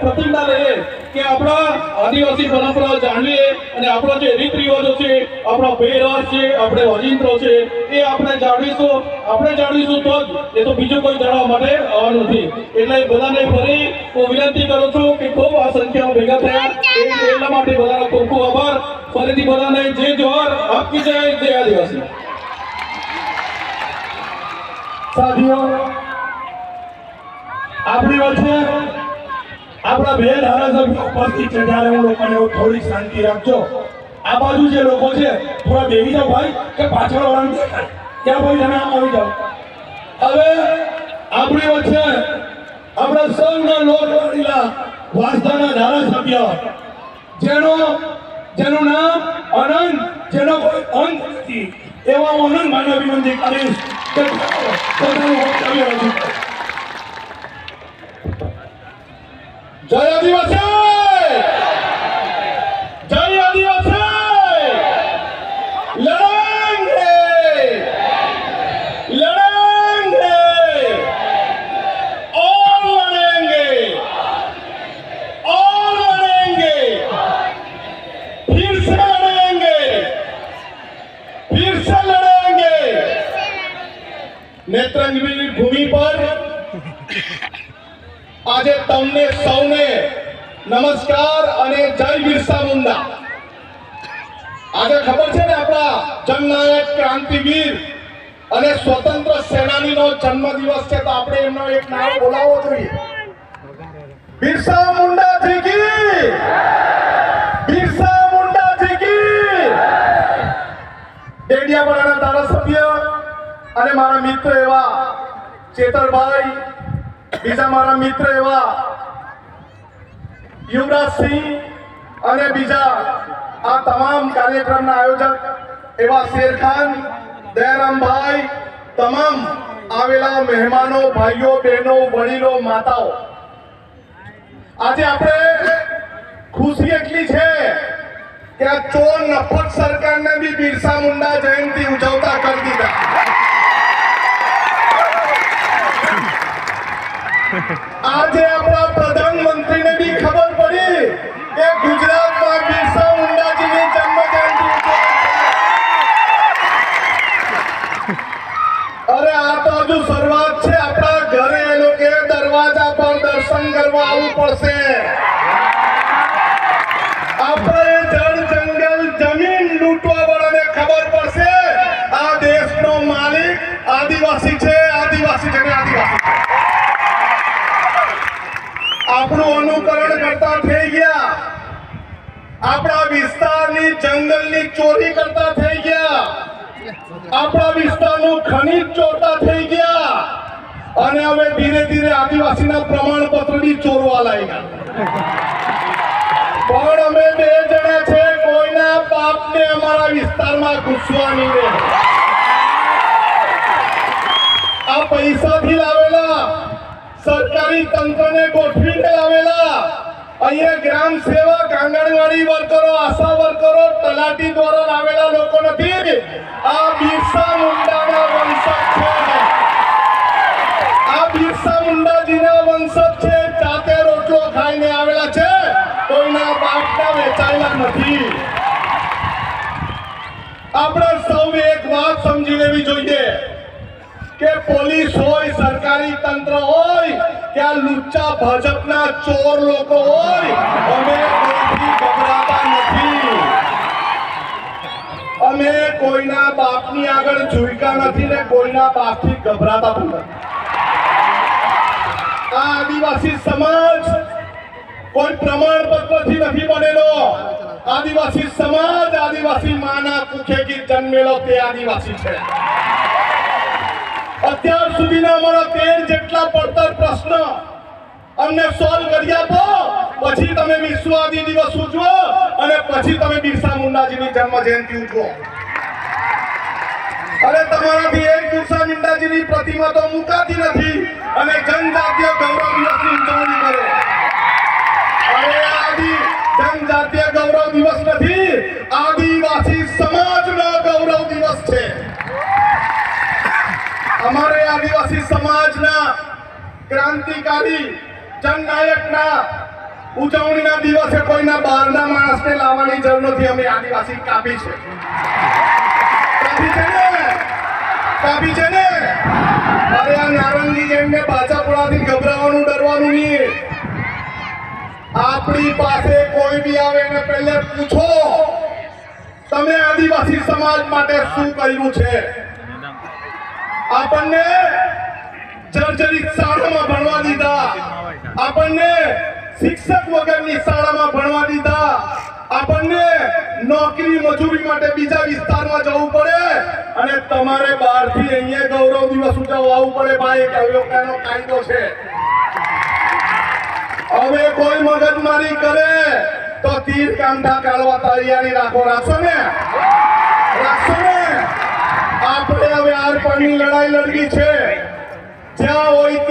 પ્રતિજ્ઞા લઈએ કે આપણા આદિવાસી પરંપરા જાણવીએ અને આપણા જે રીત રિવાજો છે, આપણા પહેરવાશ છે, આપણે વજિંત્રો છે, એ આપણે જાણીશું. આપણે જાણીશું તો જ એ તો બીજું કોઈ જાણવા માટે નથી. એટલે બધાને ફરી હું વિનંતી કરું છું કે ખૂબ આ સંખ્યામાં ભેગા થયા. એટલા માટે બધાનો ખૂબ ખૂબ આભાર. ફરીથી બધાને જય જોહર. આપકી જય જય આદિવાસી. સાથીઓ આપણી વચ્ચે આપણા બે ધારાસભ્યો ઉપસ્થિત છે ત્યારે હું લોકોને થોડી શાંતિ રાખજો. આ બાજુ જે લોકો છે, થોડા બેસી જાઓ ભાઈ, કે પાછળ વાળાને દેખાય ક્યાં ભાઈ તમે આવી જાઓ. હવે આપણી વચ્ચે આપણા સૌના લોકવાડીલા વાસદાના ધારાસભ્ય, જેનો, જેનું નામ અનંત, જેનો કોઈ અંત નથી. એવા અનંત માનવ વિનંતી કરીશ કે પોતાનું વક્તવ્ય રજૂ કરે जय आदिवासी! जय आदिवासी! लड़ेंगे! लड़ेंगे! और लड़ेंगे! और लड़ेंगे! फिर से लड़ेंगे! फिर से लड़ेंगे! नेत्रंग भूमि पर આજે તમને સૌને નમસ્કાર અને જય બિરસા મુંડા. આજે ખબર છે ને આપણા જનનાયક ક્રાંતિવીર અને સ્વતંત્ર સેનાનીનો જન્મદિવસ છે, તો આપણે એમનો એક નામ બોલાવવો જોઈએ. બિરસા મુંડાજી કી! બિરસા મુંડાજી કી! ડેડિયાપાડાના ધારાસભ્ય અને મારા મિત્ર એવા ચેતરભાઈ બીજા મારા મિત્ર એવા યુવરાજસિંહ અને બીજા આ તમામ કાર્યક્રમના આયોજક એવા શેરખાન, દયારામભાઈ, તમામ આવેલા મહેમાનો, ભાઈઓ, બહેનો, વડીલો, માતાઓ. આજે આપણે ખુશી એટલી છે કે આ ચોર નફત સરકારને બી બિરસા મુંડા જયંતિ ઉજવતા કરી દીધા. આજે આપણા પ્રધાનમંત્રીને બી ખબર પડી કે ગુજરાતમાં બિરસા મુંડાજીની જન્મ જયંતિ અરે આ તો હજુ શરૂઆત છે. આપણા ઘરે એ લોકો દરવાજા પર દર્શન કરવા આવવું પડશે. આપણું અનુકરણ કરતા થઈ ગયા. આપણા વિસ્તારની જંગલની ચોરી કરતા થઈ ગયા. આપણા વિસ્તારનું ખનીજ ચોરતા થઈ ગયા. અને હવે ધીરે ધીરે આદિવાસીના પ્રમાણપત્ર બી ચોરવા લાગ્યા. પણ અમે બે જણા છે, કોઈના પાપને અમારા વિસ્તારમાં ઘૂસવાની નહીં આ પૈસાથી લાવેલા સરકારી તંત્રને ગોઠવીને લાવેલા અહીંયા ગ્રામ સેવક, આંગણવાડી વર્કરો, આશા વર્કરો, તલાટી દ્વારા લાવેલા લોકો નથી. આ બિરસા મુંડાના વંશક છે. આ બિરસા મુંડાજીના વંશક છે. જાતે રોટલો ખાઈને આવેલા છે. કોઈના બાપના વેચાયેલા નથી. આપણે સૌ એક વાત સમજી લેવી જોઈએ કે પોલીસ હોય, સરકારી તંત્ર લુચ્ચા ભાજપના ચોર લોકો હોય, અમે કોઈથી ગભરાતા નથી. અમે કોઈના બાપની આગળ જોઈતા નથી ને કોઈના બાપથી ગભરાતા પણ આ આદિવાસી સમાજ કોઈ પ્રમાણપત્રથી નથી બનેલો. આદિવાસી સમાજ આદિવાસી માના કુખેથી જન્મેલો તે આદિવાસી છે. અત્યાર સુધીના અમારા તેર જેટલા પડતર પ્રશ્ન અમને સોલ્વ કરી આપો. પછી તમે વિશ્વ આદિ દિવસ ઉજવો અને પછી તમે બિરસા મુંડાજીની જન્મ જયંતિ ઉજવો. અરે તમારાથી એક બિરસા મુંડાજીની પ્રતિમા તો મુકાતી નથી અને જનજાતીય ગૌરવ દિવસની ઉજવણી કરો. અરે આદિ, જનજાતીય ગૌરવ દિવસ નથી, આદિવાસી સમાજનો ગૌરવ દિવસ છે. અમારે આદિવાસી સમાજના ક્રાંતિકારી જનનાયકના ઉજવણીના દિવસે કોઈના બહારના માણસને લાવવાની જરૂર નથી. અમે આદિવાસી કાપી છે. કાપી છે ને? કાપી છે ને? અરે આ નારંગી ડરવાનું નહીં. આપણી પાસે કોઈ બી આવે એને પહેલે પૂછો, તમે આદિવાસી સમાજ માટે શું કર્યું છે? આપણને જર્જરિત શાળામાં ભણવા દીધા. આપણને શિક્ષક વગરની શાળામાં ભણવા દીધા. આપણને નોકરી મજૂરી માટે બીજા વિસ્તારમાં જવું પડે. અને તમારે બહારથી અહીંયા ગૌરવ દિવસ ઉજવવા પડે ભાઈ એક અયોગ્યનો કાયદો છે. હવે કોઈ મગજમારી કરે તો તીર કાંઠા કાઢવા તૈયારી રાખો. રાખશો ને? રાખશો ને? આપણે હવે આર લડાઈ લડવી છે. જ્યાં હોય ત્યાં